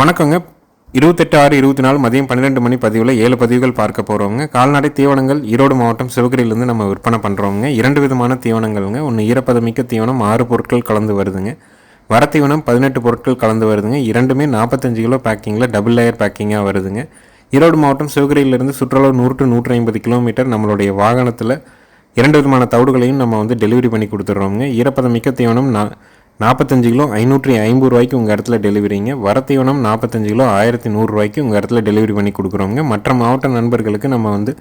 வணக்கங்க. இருபத்தெட்டு ஆறு இருபத்தி நாலு மதியம் பன்னிரெண்டு மணி பதிவில் ஏழு பதிவுகள் பார்க்க போகிறவங்க கால்நடை தீவனங்கள் ஈரோடு மாவட்டம் சிவகிரியிலேருந்து நம்ம விற்பனை பண்ணுறோங்க இரண்டு விதமான தீவனங்கள்ங்க. ஒன்று ஈரப்பதமிக்க தீவனம் ஆறு பொருட்கள் கலந்து வருதுங்க. வர தீவனம் பதினெட்டு பொருட்கள் கலந்து வருதுங்க. இரண்டுமே நாற்பத்தஞ்சு கிலோ பேக்கிங்கில் டபுள் லேயர் பேக்கிங்காக வருதுங்க. ஈரோடு மாவட்டம் சிவகிரியிலிருந்து சுற்றுலா நூறு டு நூற்றி ஐம்பது கிலோமீட்டர் நம்மளுடைய வாகனத்தில் இரண்டு விதமான தவிடுகளையும் நம்ம வந்து டெலிவரி பண்ணி கொடுத்துட்றோங்க ஈரப்பதமிக்க தீவனம் நான் நாற்பத்தஞ்சு கிலோ ஐநூற்றி ஐம்பது ரூபாய்க்கு உங்கள் இடத்துல டெலிவரிங்க. வர தீவனம் நாற்பத்தஞ்சு கிலோ ஆயிரத்தி நூறுரூவாய்க்கு உங்கள் இடத்துல டெலிவரி பண்ணி கொடுக்குறோங்க மற்ற மாவட்ட நண்பர்களுக்கு நம்ம வந்து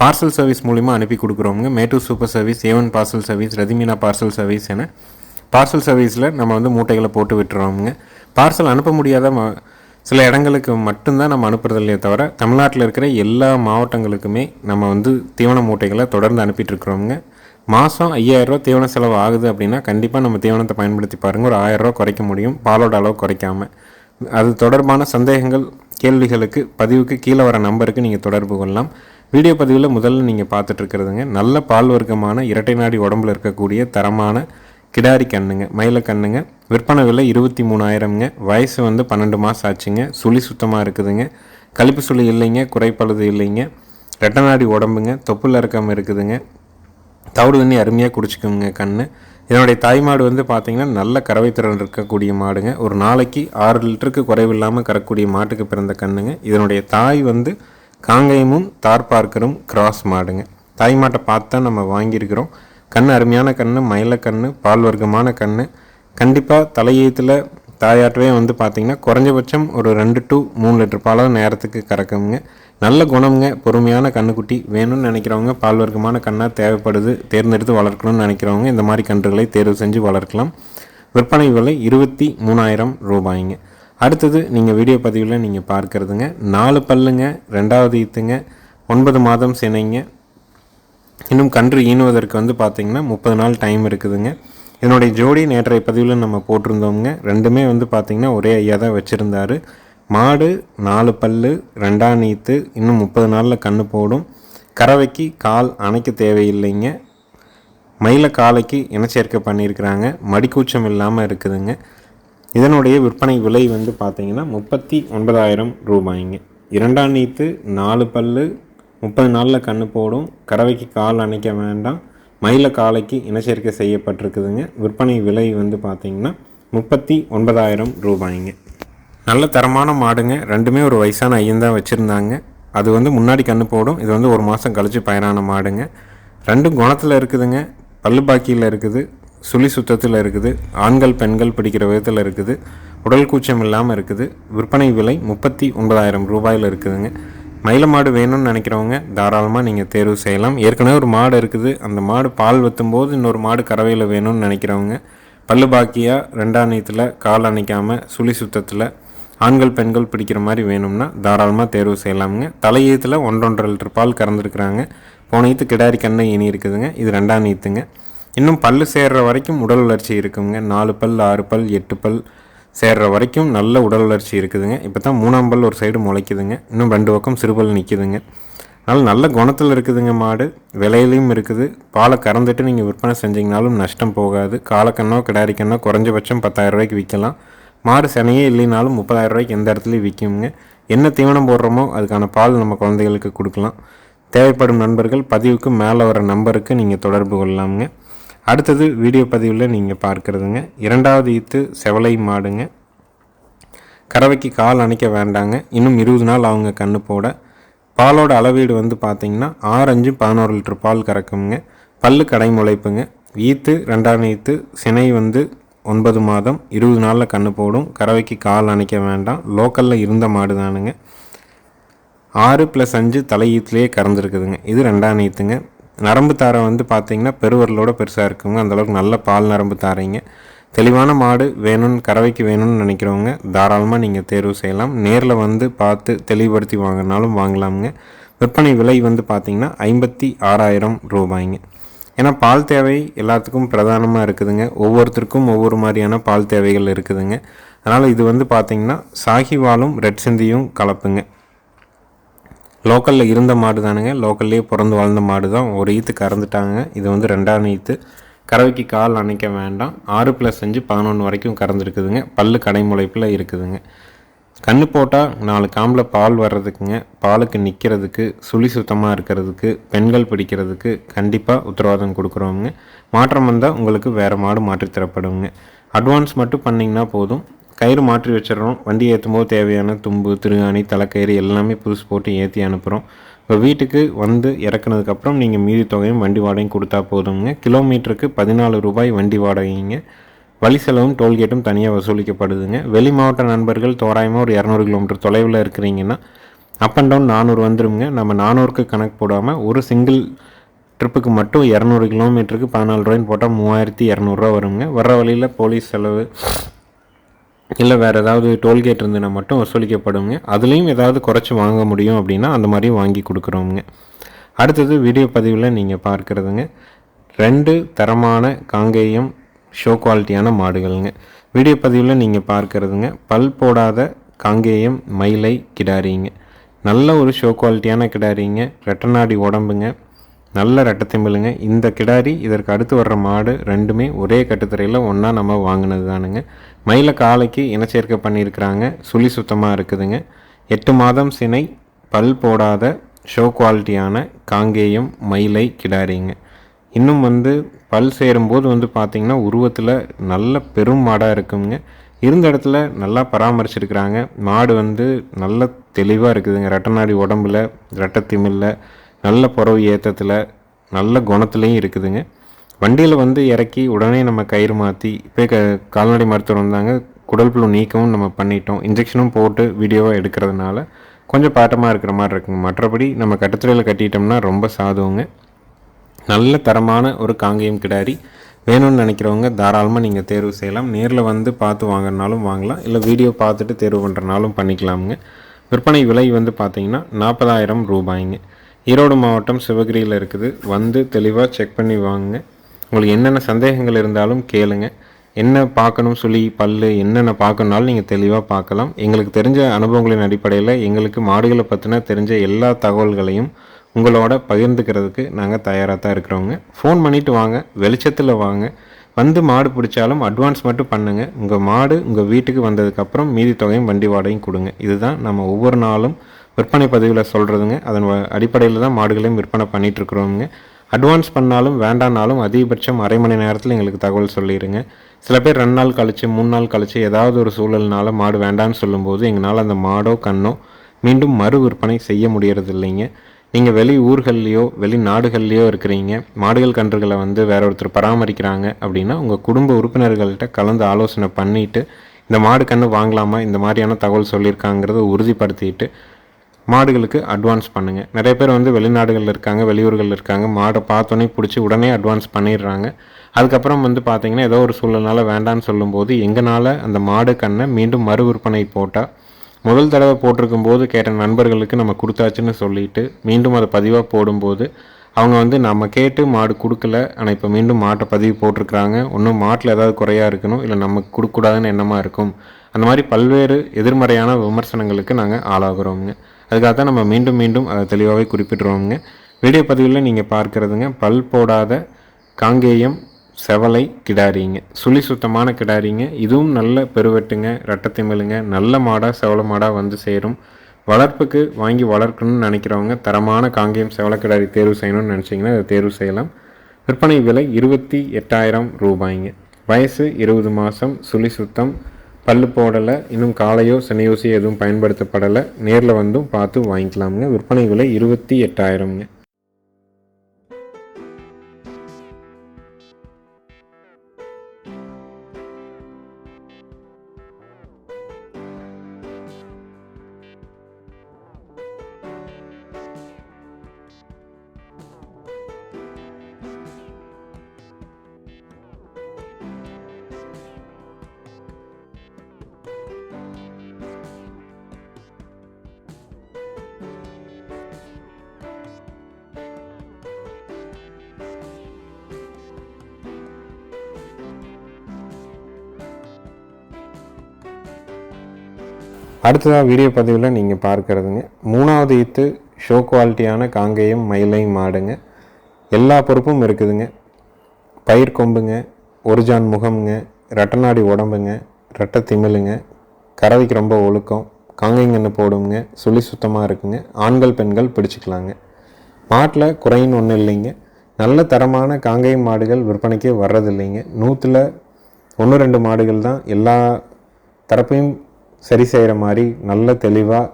பார்சல் சர்வீஸ் மூலிமா அனுப்பி கொடுக்குறோங்க Mettur super service A1 parcel service Rathimeena parcel service என பார்சல் சர்வீஸில் நம்ம வந்து மூட்டைகளை போட்டு விட்டுறோமுங்க. பார்சல் அனுப்ப முடியாத ம சில இடங்களுக்கு மட்டும்தான் நம்ம அனுப்புறதில்லையே தவிர தமிழ்நாட்டில் இருக்கிற எல்லா மாவட்டங்களுக்குமே நம்ம வந்து தீவன மூட்டைகளை தொடர்ந்து அனுப்பிட்டு இருக்கிறோமுங்க. மாதம் ஐயாயிரரூவா தீவன செலவு ஆகுது அப்படின்னா கண்டிப்பாக நம்ம தீவனத்தை பயன்படுத்தி பாருங்கள் ஒரு ஆயிரரூவா குறைக்க முடியும். பாலோட அளவு குறைக்காம. அது தொடர்பான சந்தேகங்கள் கேள்விகளுக்கு பதிவுக்கு கீழே வர நம்பருக்கு நீங்கள் தொடர்பு கொள்ளலாம். வீடியோ பதிவில் முதல்ல நீங்கள் பார்த்துட்டு இருக்கிறதுங்க. நல்ல பால் வர்க்கமான இரட்டை நாடி உடம்புல இருக்கக்கூடிய தரமான கிடாரி கண்ணுங்க மயில கண்ணுங்க. விற்பனை விலை இருபத்தி மூணாயிரம்ங்க. வயசு வந்து பன்னெண்டு மாதம் ஆச்சுங்க. சுழி சுத்தமாக இருக்குதுங்க. கழிப்பு சுழி இல்லைங்க. குறைப்பழுது இல்லைங்க. ரெட்டநாடி உடம்புங்க. தொப்புள் இறக்கம் இருக்குதுங்க. தவிடு தண்ணி அருமையாக குடிச்சிக்குங்க கண்ணு. இதனுடைய தாய் மாடு வந்து பார்த்திங்கன்னா நல்ல கறவை திறன் இருக்கக்கூடிய மாடுங்க. ஒரு நாளைக்கு ஆறு லிட்டருக்கு குறைவில்லாமல் கறக்கூடிய மாட்டுக்கு பிறந்த கண்ணுங்க. இதனுடைய தாய் வந்து காங்கயமும் தார்பார்க்கரும் கிராஸ் மாடுங்க. தாய் மாட்டை பார்த்து தான் நம்ம வாங்கியிருக்கிறோம். கண் அருமையான கண் மயில கண் பால் வர்க்கமான கண் கண்டிப்பாக தலையீத்தில் தாயாட்டவே வந்து பார்த்திங்கன்னா குறைஞ்சபட்சம் ஒரு ரெண்டு டு மூணு லிட்டர் பாலாக நேரத்துக்கு கறக்குங்க. நல்ல குணம்ங்க பொறுமையான கண்ணுக்குட்டி. வேணும்னு நினைக்கிறவங்க பால் வர்க்கமான கண்ணாக தேவைப்படுது தேர்ந்தெடுத்து வளர்க்கணும்னு நினைக்கிறவங்க இந்த மாதிரி கன்றுகளை தேர்வு செஞ்சு வளர்க்கலாம். விற்பனை விலை இருபத்தி மூணாயிரம் ரூபாய்ங்க. அடுத்தது நீங்கள் வீடியோ பதிவில் நீங்கள் பார்க்குறதுங்க நாலு பல்லுங்க ரெண்டாவது ஈத்துங்க ஒன்பது மாதம் சினைங்க. இன்னும் கன்று ஈனுவதற்கு வந்து பார்த்திங்கன்னா முப்பது நாள் டைம் இருக்குதுங்க. இதனுடைய ஜோடி நேற்றைய பதிவில் நம்ம போட்டிருந்தோம்ங்க ரெண்டுமே வந்து பார்த்திங்கன்னா ஒரே ஐயா தான் வச்சுருந்தாரு. மாடு நாலு பல்லு ரெண்டாம் நீத்து இன்னும் முப்பது நாளில் கன்று போடும். கறவைக்கு கால் அணைக்க தேவையில்லைங்க. மயில காலைக்கு இனச்சேர்க்கை பண்ணியிருக்கிறாங்க. மடிக்கூச்சம் இல்லாமல் இருக்குதுங்க. இதனுடைய விற்பனை விலை வந்து பார்த்திங்கன்னா முப்பத்தி ஒன்பதாயிரம் ரூபாய்ங்க. இரண்டாம் நீத்து நாலு பல்லு முப்பது நாளில் கன்று போடும். கறவைக்கு கால் அணைக்க வேண்டாம். மயில காலைக்கு இனச்சேர்க்கை செய்யப்பட்டிருக்குதுங்க. விற்பனை விலை வந்து பார்த்தீங்கன்னா முப்பத்தி ஒன்பதாயிரம் ரூபாய்ங்க. நல்ல தரமான மாடுங்க. ரெண்டுமே ஒரு வயசான ஐயன் தான் வச்சுருந்தாங்க. அது வந்து முன்னாடி கன்று போடும். இது வந்து ஒரு மாதம் கழித்து பயனான மாடுங்க. ரெண்டும் குணத்தில் இருக்குதுங்க. பல்லு பாக்கியில் இருக்குது. சுழி சுத்தத்தில் இருக்குது. ஆண்கள் பெண்கள் பிடிக்கிற விதத்தில் இருக்குது. உடல் கூச்சம் இல்லாமல் இருக்குது. விற்பனை விலை முப்பத்தி ஒன்பதாயிரம் ரூபாயில் இருக்குதுங்க. மயில மாடு வேணும்னு நினைக்கிறவங்க தாராளமாக நீங்கள் தேர்வு செய்யலாம். ஏற்கனவே ஒரு மாடு இருக்குது. அந்த மாடு பால் வெத்தும்போது இன்னொரு மாடு கறவையில் வேணும்னு நினைக்கிறவங்க பல்லு பாக்கியாக ரெண்டாணியத்தில் கால் அணைக்காமல் சுழி சுத்தத்தில் ஆண்கள் பெண்கள் பிடிக்கிற மாதிரி வேணும்னா தாராளமாக தேர்வு செய்யலாமுங்க. தலையீத்தில் ஒன்றொன்றரை லிட்டர் பால் கறந்துருக்குறாங்க. போன ஈத்து கிடாரி கண்ணை இனி இருக்குதுங்க. இது ரெண்டாம் நீத்துங்க இன்னும் பல்லு சேர்ற வரைக்கும் உடல் வளர்ச்சி இருக்குங்க. நாலு பல் ஆறு பல் எட்டு பல் சேர்ற வரைக்கும் நல்ல உடல் வளர்ச்சி இருக்குதுங்க. இப்போ தான் மூணாம் பல் ஒரு சைடு முளைக்குதுங்க. இன்னும் ரெண்டு பக்கம் சிறுபல் நிற்கிதுங்க அதனால் நல்ல குணத்தில் இருக்குதுங்க மாடு. விலையிலையும் இருக்குது. பாலை கறந்துட்டு நீங்கள் விற்பனை செஞ்சீங்கனாலும் நஷ்டம் போகாது. காலக்கண்ணோ கிடாரிக்கண்ணோ குறைஞ்சபட்சம் பத்தாயிரம் ரூபாய்க்கு விற்கலாம் மாடு சினையே இல்லைனாலும் முப்பதாயிரம் ரூபாய்க்கு எந்த இடத்துலையும் விற்குங்க என்ன தீவனம் போடுறோமோ அதுக்கான பால் நம்ம குழந்தைகளுக்கு கொடுக்கலாம். தேவைப்படும் நண்பர்கள் பதிவுக்கு மேலே வர நம்பருக்கு நீங்கள் தொடர்பு கொள்ளலாமுங்க. அடுத்தது வீடியோ பதிவில் நீங்கள் பார்க்குறதுங்க. இரண்டாவது ஈத்து செவலை மாடுங்க. கறவைக்கு கால் அணைக்க வேண்டாங்க. இன்னும் இருபது நாள் அவங்க கண்ணு போட. பாலோட அளவீடு வந்து பார்த்திங்கன்னா ஆறஞ்சு பதினோரு லிட்டர் பால் கறக்குங்க பல்லு கடை முளைப்புங்க ஈத்து ரெண்டாம் ஈத்து சினை வந்து ஒன்பது மாதம் இருபது நாளில் கன்று போடும். கறவைக்கு கால் அணைக்க வேண்டாம். லோக்கலில் இருந்த மாடு தானுங்க. ஆறு ப்ளஸ் அஞ்சு தலையீத்துலேயே கறந்துருக்குதுங்க. இது ரெண்டாம் நீத்துங்க. நரம்பு தாரை வந்து பார்த்தீங்கன்னா பெருவரலோட பெருசாக இருக்குங்க. அந்தளவுக்கு நல்ல பால் நரம்பு தாரைங்க. தெளிவான மாடு வேணும்னு கறவைக்கு வேணும்னு நினைக்கிறவங்க தாராளமாக நீங்கள் தேர்வு செய்யலாம். நேரில் வந்து பார்த்து தெளிவுபடுத்தி வாங்கினாலும் வாங்கலாமுங்க. விற்பனை விலை வந்து பார்த்திங்கன்னா ஐம்பத்தி ஆறாயிரம் ரூபாய்ங்க. ஏன்னா பால் தேவை எல்லாத்துக்கும் பிரதானமாக இருக்குதுங்க. ஒவ்வொருத்தருக்கும் ஒவ்வொரு மாதிரியான பால் தேவைகள் இருக்குதுங்க. அதனால் இது வந்து பார்த்திங்கன்னா சாகிவாலும் ரெட் சிந்தியும் கலப்புங்க. லோக்கலில் இருந்த மாடு தானுங்க லோக்கல்லையே பிறந்து வாழ்ந்த மாடு தான் ஒரு ஈத்து கறந்துட்டாங்க. இது வந்து ரெண்டாம் ஈத்து. கறவைக்கு கால் அணைக்க வேண்டாம். ஆறு ப்ளஸ் அஞ்சு பதினொன்று வரைக்கும் கறந்துருக்குதுங்க. பல்லு கடை முளைப்பில் இருக்குதுங்க. கண்ணு போட்டால் நாலு காம்பில் பால் வர்றதுக்குங்க. பாலுக்கு நிற்கிறதுக்கு சுழி சுத்தமாக இருக்கிறதுக்கு பெண்கள் பிடிக்கிறதுக்கு கண்டிப்பாக உத்தரவாதம் கொடுக்குறோங்க மாற்றம் வந்தால் உங்களுக்கு வேறு மாடு மாற்றி தரப்படுங்க. அட்வான்ஸ் மட்டும் பண்ணிங்கன்னா போதும். கயிறு மாற்றி வச்சிடறோம். வண்டி ஏற்றும் போது தேவையான தும்பு திருகாணி தலைக்கயிறு எல்லாமே புதுசு போட்டு ஏற்றி அனுப்புகிறோம் இப்போ வீட்டுக்கு வந்து இறக்குனதுக்கப்புறம் நீங்கள் மீதி தொகையும் வண்டி வாடகையும் கொடுத்தா போதுங்க கிலோமீட்டருக்கு பதினாலு ரூபாய் வண்டி வாடகைங்க. வழி செலவும் டோல்கேட்டும் தனியாக வசூலிக்கப்படுதுங்க. வெளி மாவட்ட நண்பர்கள் தோராயமாக ஒரு இரநூறு கிலோமீட்டர் தொலைவில் இருக்கிறீங்கன்னா அப் அண்ட் டவுன் நானூறு வந்துருங்க நம்ம நானூறுக்கு கணக்கு போடாமல் ஒரு சிங்கிள் ட்ரிப்புக்கு மட்டும் இரநூறு கிலோமீட்டருக்கு பதினாலு ரூபாய்ன்னு போட்டால் மூவாயிரத்தி இரநூறுவா வருங்க. வர்ற வழியில் போலீஸ் செலவு இல்லை வேறு ஏதாவது டோல்கேட் இருந்துன்னா மட்டும் வசூலிக்கப்படுங்க. அதுலேயும் ஏதாவது குறைச்சி வாங்க முடியும் அப்படின்னா அந்த மாதிரியும் வாங்கி கொடுக்குறோங்க அடுத்தது வீடியோ பதிவில் நீங்கள் பார்க்குறதுங்க. ரெண்டு தரமான காங்கேயம் ஷோ குவாலிட்டியான மாடுகளுங்க. வீடியோ பதிவில் நீங்கள் பார்க்குறதுங்க பல் போடாத காங்கேயம் மயிலை கிடாரிங்க. நல்ல ஒரு ஷோ குவாலிட்டியான கிடாரிங்க ரெட்டநாடி உடம்புங்க நல்ல ரெட்டத்திம்பலுங்க இந்த கிடாரி இதற்கு அடுத்து வர்ற மாடு ரெண்டுமே ஒரே கட்டுத்தரையில் ஒன்றா நம்ம வாங்கினது தானுங்க மயில காலைக்கு இனச்சேர்க்கை பண்ணியிருக்கிறாங்க சுழி சுத்தமாக இருக்குதுங்க. எட்டு மாதம் சினை பல் போடாத ஷோ குவாலிட்டியான காங்கேயம் மயிலை கிடாரிங்க. இன்னும் வந்து பல் சேரும்போது வந்து பார்த்திங்கன்னா உருவத்தில் நல்ல பெரும் மாடாக இருக்குங்க. இருந்த இடத்துல நல்லா பராமரிச்சிருக்கிறாங்க. மாடு வந்து நல்ல தெளிவாக இருக்குதுங்க. ரெட்டநாடி உடம்புல ரெட்டத்திமில்ல நல்ல புறவு ஏற்றத்தில் நல்ல குணத்துலேயும் இருக்குதுங்க. வண்டியில் வந்து இறக்கி உடனே நம்ம கயிறு மாற்றி இப்போ க கால்நடை மருத்துவர் வந்தாங்க. குடல் புழு நீக்கவும் நம்ம பண்ணிட்டோம். இன்ஜெக்ஷனும் போட்டு வீடியோவாக எடுக்கிறதுனால கொஞ்சம் பாட்டமாக இருக்கிற மாதிரி இருக்குங்க. மற்றபடி நம்ம கட்டுத்துறையில் கட்டிட்டோம்னா ரொம்ப சாதுவங்க. நல்ல தரமான ஒரு காங்கேயம் கிடாரி. வேணும்னு நினைக்கிறவங்க தாராளமாக நீங்கள் தேர்வு செய்யலாம். நேரில் வந்து பார்த்து வாங்கினாலும் வாங்கலாம். இல்லை வீடியோ பார்த்துட்டு தேர்வு பண்ணுறனாலும் பண்ணிக்கலாமுங்க. விற்பனை விலை வந்து பார்த்திங்கன்னா நாற்பதாயிரம் ரூபாய்ங்க. ஈரோடு மாவட்டம் சிவகிரியில் இருக்குது. வந்து தெளிவாக செக் பண்ணி வாங்குங்க. உங்களுக்கு என்னென்ன சந்தேகங்கள் இருந்தாலும் கேளுங்க. என்ன பார்க்கணும் சொல்லி பல்லு என்னென்ன பார்க்கணுனாலும் நீங்கள் தெளிவாக பார்க்கலாம். எங்களுக்கு தெரிஞ்ச அனுபவங்களின் அடிப்படையில் எங்களுக்கு மாடுகளை பற்றின தெரிஞ்ச எல்லா தகவல்களையும் உங்களோட பகிர்ந்துக்கிறதுக்கு நாங்கள் தயாராக தான் இருக்கிறோங்க. ஃபோன் பண்ணிவிட்டு வாங்க வெளிச்சத்தில் வாங்க. வந்து மாடு பிடிச்சாலும் அட்வான்ஸ் மட்டும் பண்ணுங்கள் உங்கள் மாடு உங்கள் வீட்டுக்கு வந்ததுக்கப்புறம் மீதி தொகையும் வண்டி வாடகையும் கொடுங்க. இதுதான் நம்ம ஒவ்வொரு நாளும் விற்பனை பதிவில் சொல்கிறதுங்க அதன் அடிப்படையில் தான் மாடுகளையும் விற்பனை பண்ணிகிட்ருக்குறோங்க அட்வான்ஸ் பண்ணாலும் வேண்டானாலும் அதிகபட்சம் அரை மணி நேரத்தில் எங்களுக்கு தகவல் சொல்லிடுங்க சில பேர் ரெண்டு நாள் கழித்து மூணு நாள் கழித்து ஏதாவது ஒரு சூழல்னால மாடு வேண்டான்னு சொல்லும்போது எங்களால் அந்த மாடோ கண்ணோ மீண்டும் மறு விற்பனை செய்ய முடியறது இல்லைங்க நீங்கள் வெளி ஊர்கள்லேயோ வெளி நாடுகள்லேயோ இருக்கிறீங்க மாடுகள் கன்றுகளை வந்து வேற ஒருத்தர் பராமரிக்கிறாங்க அப்படின்னா உங்கள் குடும்ப உறுப்பினர்கள்ட்ட கலந்து ஆலோசனை பண்ணிவிட்டு இந்த மாடு கன்று வாங்கலாமா இந்த மாதிரியான தகவல் சொல்லியிருக்காங்கிறத உறுதிப்படுத்திட்டு மாடுகளுக்கு அட்வான்ஸ் பண்ணுங்கள் நிறைய பேர் வந்து வெளிநாடுகளில் இருக்காங்க வெளியூர்களில் இருக்காங்க மாடை பார்த்தோன்னே பிடிச்சி உடனே அட்வான்ஸ் பண்ணிடுறாங்க. அதுக்கப்புறம் வந்து பார்த்தீங்கன்னா ஏதோ ஒரு சூழல்னால வேண்டான்னு சொல்லும்போது எங்களால் அந்த மாடு கண்ணை மீண்டும் மறு விற்பனை போட்டால் முதல் தடவை போட்டிருக்கும் போது கேட்ட நண்பர்களுக்கு நம்ம கொடுத்தாச்சுன்னு சொல்லிட்டு மீண்டும் அதை பதிவாக போடும்போது அவங்க வந்து நம்ம கேட்டு மாடு கொடுக்கல ஆனால் இப்போ மீண்டும் மாட்டை பதிவு போட்டிருக்கிறாங்க. ஒன்றும் மாட்டில் ஏதாவது குறையாக இருக்கணும் இல்லை நமக்கு கொடுக்கக்கூடாதுன்னு எண்ணமாக இருக்கும். அந்த மாதிரி பல்வேறு எதிர்மறையான விமர்சனங்களுக்கு நாங்கள் ஆளாகிறோங்க. அதுக்காக தான் நம்ம மீண்டும் மீண்டும் அதை தெளிவாகவே குறிப்பிட்றோங்க. வீடியோ பதிவில் நீங்கள் பார்க்குறதுங்க பல் போடாத காங்கேயம் செவலை கிடாரிங்க. சுழி சுத்தமான கிடாரிங்க. இதுவும் நல்ல பெருவெட்டுங்க ரெட்டத்திமிழுங்க நல்ல மாடாக செவலை மாடாக வந்து சேரும். வளர்ப்புக்கு வாங்கி வளர்க்கணும்னு நினைக்கிறவங்க தரமான காங்கேயம் செவலை கிடாரி தேர்வு செய்யணும்னு நினச்சிங்கன்னா அதை தேர்வு செய்யலாம். விற்பனை விலை இருபத்தி எட்டாயிரம் ரூபாய்ங்க. வயசு இருபது மாதம் சுழி சுத்தம் பல்லு போடலை இன்னும் காலையோ சனியோசியோ எதுவும் பயன்படுத்தப்படலை. நேரில் வந்தும் பார்த்து வாங்கிக்கலாமுங்க. விற்பனை விலை இருபத்தி எட்டாயிரம்ங்க. அடுத்ததாக வீடியோ பதிவில் நீங்கள் பார்க்குறதுங்க. மூணாவது ஈத்து ஷோ குவாலிட்டியான காங்கேயம் மயிலையும் மாடுங்க. எல்லா பொறுப்பும் இருக்குதுங்க. பயிர் கொம்புங்க ஒரு ஜான் முகம்ங்க ரட்டநாடி உடம்புங்க. ரெட்டை திமிழுங்க கறவைக்கு ரொம்ப ஒழுக்கம். காங்கைங்கன்று போடுங்க சுழி சுத்தமாக இருக்குங்க. ஆண்கள் பெண்கள் பிடிச்சிக்கலாங்க. மாட்டில் குறைன்னு ஒன்றும் இல்லைங்க. நல்ல தரமான காங்கை மாடுகள் விற்பனைக்கு வர்றதில்லைங்க. நூற்றில் ஒன்று ரெண்டு மாடுகள் தான் எல்லா தரப்பையும் சரி செய்கிற மாதிரி நல்ல தெளிவாக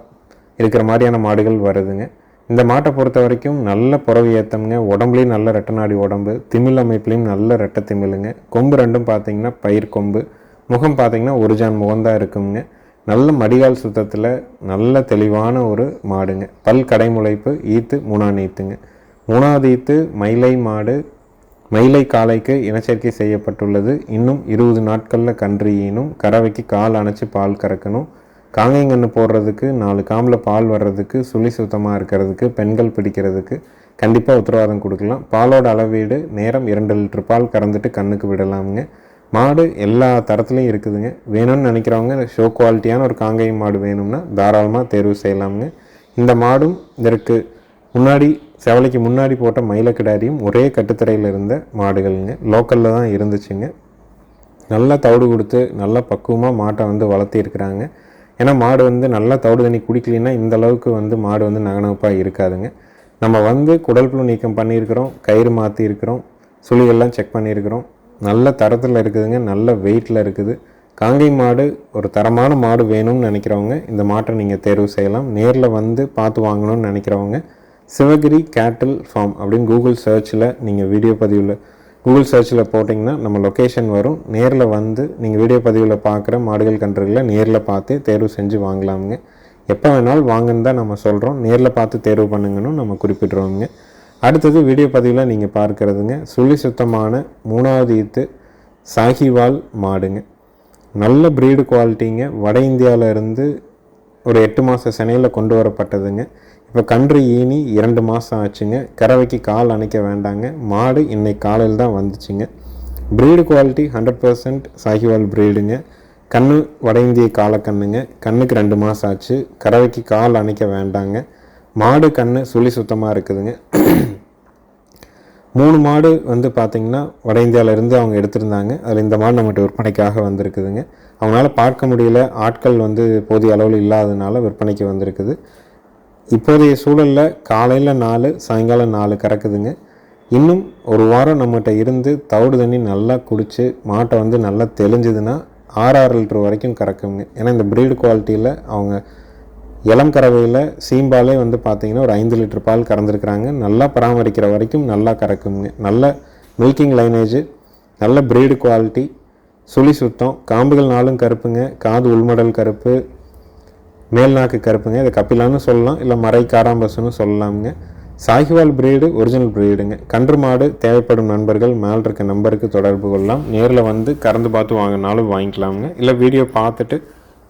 இருக்கிற மாதிரியான மாடுகள் வருதுங்க. இந்த மாட்டை பொறுத்த வரைக்கும் நல்ல புறவு ஏற்றம்ங்க உடம்புலேயும் நல்ல ரெட்டநாடி உடம்பு திமிழ் அமைப்புலேயும் நல்ல ரெட்டை திமிழுங்க. கொம்பு ரெண்டும் பார்த்தீங்கன்னா பயிர் கொம்பு. முகம் பார்த்திங்கன்னா ஒரு ஜான் முகம்தான் இருக்குங்க. நல்ல மடிகால் சுத்தத்தில் நல்ல தெளிவான ஒரு மாடுங்க. பல் கடைமுளைப்பு ஈத்து மூணாவது ஈத்துங்க மூணாவது ஈத்து மயிலை மாடு மயிலை காளைக்கு இனச்சேர்க்கை செய்யப்பட்டுள்ளது. இன்னும் இருபது நாட்களில் கன்று ஈனும் கறவைக்கு கால் அணைச்சி பால் கறக்கணும். காங்கைங்கன்று போடுறதுக்கு நாலு காம்பில் பால் வர்றதுக்கு சுழி சுத்தமாக இருக்கிறதுக்கு பெண்கள் பிடிக்கிறதுக்கு கண்டிப்பாக உத்தரவாதம் கொடுக்கலாம். பாலோட அளவீடு நேரம் இரண்டு லிட்டர் பால் கறந்துட்டு கண்ணுக்கு விடலாமுங்க. மாடு எல்லா தரத்துலையும் இருக்குதுங்க. வேணும்னு நினைக்கிறவங்க ஷோ குவாலிட்டியான ஒரு காங்கை மாடு வேணும்னா தாராளமாக தேர்வு செய்யலாமுங்க. இந்த மாடும் இதற்கு முன்னாடி செவலைக்கு முன்னாடி போட்ட மயிலக்கிடாரியும் ஒரே கட்டுத்தரையில் இருந்த மாடுகள்ங்க. லோக்கலில் தான் இருந்துச்சுங்க. நல்லா தவிடு கொடுத்து நல்லா பக்குவமாக மாட்டை வந்து வளர்த்திருக்கிறாங்க ஏன்னா மாடு வந்து நல்லா தவிடு தண்ணி குடிக்கலைன்னா இந்த அளவுக்கு வந்து மாடு வந்து நகனப்பாக இருக்காதுங்க. நம்ம வந்து குடல் புழு நீக்கம் பண்ணியிருக்கிறோம் கயிறு மாற்றி இருக்கிறோம் சுழிகள்லாம் செக் பண்ணியிருக்கிறோம். நல்ல தரத்தில் இருக்குதுங்க நல்ல வெயிட்டில் இருக்குது. காங்கை மாடு ஒரு தரமான மாடு வேணும்னு நினைக்கிறவங்க இந்த மாட்டை நீங்கள் தேர்வு செய்யலாம். நேரில் வந்து பார்த்து வாங்கணும்னு நினைக்கிறவங்க சிவகிரி கேட்டில் ஃபார்ம் அப்படின்னு கூகுள் சர்ச்சில் நீங்கள் வீடியோ பதிவில் கூகுள் சர்ச்சில் போட்டிங்கன்னா நம்ம லொக்கேஷன் வரும். நேரில் வந்து நீங்கள் வீடியோ பதிவில் பார்க்குற மாடுகள் கன்றுகளை நேரில் பார்த்து தேர்வு செஞ்சு வாங்கலாமுங்க. எப்போ வேணாலும் வாங்குன்னு தான் நம்ம சொல்கிறோம் நேரில் பார்த்து தேர்வு பண்ணுங்கன்னு நம்ம குறிப்பிட்றோங்க அடுத்தது வீடியோ பதிவில் நீங்கள் பார்க்குறதுங்க சுழி சுத்தமான மூணாவது ஈத்து சாகிவால் மாடுங்க. நல்ல ப்ரீடு குவாலிட்டிங்க வட இந்தியாவிலேருந்து ஒரு எட்டு மாத சென்னையில் கொண்டு வரப்பட்டதுங்க. இப்போ கன்று ஈனி இரண்டு மாதம் ஆச்சுங்க. கறவைக்கு கால் அணைக்க வேண்டாங்க. மாடு இன்னைக்கு காலையில் தான் வந்துச்சுங்க. Breed quality hundred percent Sahiwal ப்ரீடுங்க கண்ணு வட இந்திய காலக்கண்ணுங்க. கண்ணுக்கு ரெண்டு மாதம் ஆச்சு. கறவைக்கு கால் அணைக்க வேண்டாங்க. மாடு கண் சுழி சுத்தமாக இருக்குதுங்க. மூணு மாடு வந்து பார்த்திங்கன்னா வட இந்தியாவிலேருந்து அவங்க எடுத்திருந்தாங்க. அதில் இந்த மாடு நம்மகிட்ட விற்பனைக்காக வந்திருக்குதுங்க. அவங்களால பார்க்க முடியல. ஆட்கள் வந்து போதிய அளவில் இல்லாததுனால விற்பனைக்கு வந்திருக்குது. இப்போதைய சூழலில் காலையில் நாலு சாயங்காலம் நாலு கறக்குதுங்க. இன்னும் ஒரு வாரம் நம்மகிட்ட இருந்து தவிடு தண்ணி நல்லா குடித்து மாட்டை வந்து நல்லா தெளிஞ்சதுன்னா ஆறு ஆறு லிட்டர் வரைக்கும் கறக்குங்க. ஏன்னா இந்த ப்ரீடு குவாலிட்டியில் அவங்க இளங்கறவையில் சீம்பாலே வந்து பார்த்திங்கன்னா ஒரு ஐந்து லிட்டர் பால் கறந்துருக்குறாங்க. நல்லா பராமரிக்கிற வரைக்கும் நல்லா கறக்குங்க. நல்ல மில்கிங் லைனேஜ் நல்ல ப்ரீடு குவாலிட்டி சுழி சுத்தம் காம்புகள் நாளும் கருப்புங்க காது உள்மடல் கருப்பு மேல் நாக்கு கருப்புங்க. இதை கப்பிலான்னு சொல்லலாம் இல்லை மறை காராம்பசுன்னு சொல்லலாமுங்க. சாகிவால் பிரீடு ஒரிஜினல் பிரீடுங்க கன்று மாடு தேவைப்படும் நண்பர்கள் மேல் இருக்க நம்பருக்கு தொடர்பு கொள்ளலாம். நேரில் வந்து கறந்து பார்த்து வாங்கினாலும் வாங்கிக்கலாமுங்க. இல்லை வீடியோ பார்த்துட்டு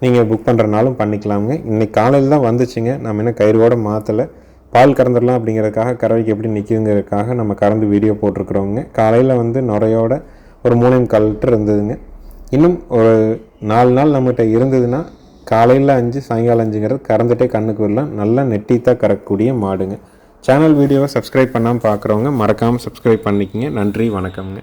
நீங்கள் புக் பண்ணுறனாலும் பண்ணிக்கலாமுங்க. இன்றைக்கி காலையில் தான் வந்துச்சுங்க. நம்ம என்ன கயிறுவோட மாற்றலை பால் கறந்துடலாம் அப்படிங்கிறதுக்காக கறவைக்கு எப்படி நிற்குங்கிறதுக்காக நம்ம கறந்து வீடியோ போட்டிருக்குறோங்க. காலையில் வந்து நுரையோட ஒரு மூணு கால் லிட்டர் இருந்ததுங்க. இன்னும் ஒரு நாலு நாள் நம்மகிட்ட இருந்ததுன்னா காலையில் அஞ்சு சாயங்காலம் அஞ்சுங்கிறது கறந்துட்டே கண்ணுக்கு வரலாம். நல்லா நெட்டித்தான் கறக்கக்கூடிய மாடுங்க. சேனல் வீடியோவை சப்ஸ்கிரைப் பண்ணாமல் பார்க்குறவங்க மறக்காமல் சப்ஸ்கிரைப் பண்ணிக்கங்க. நன்றி வணக்கம்ங்க.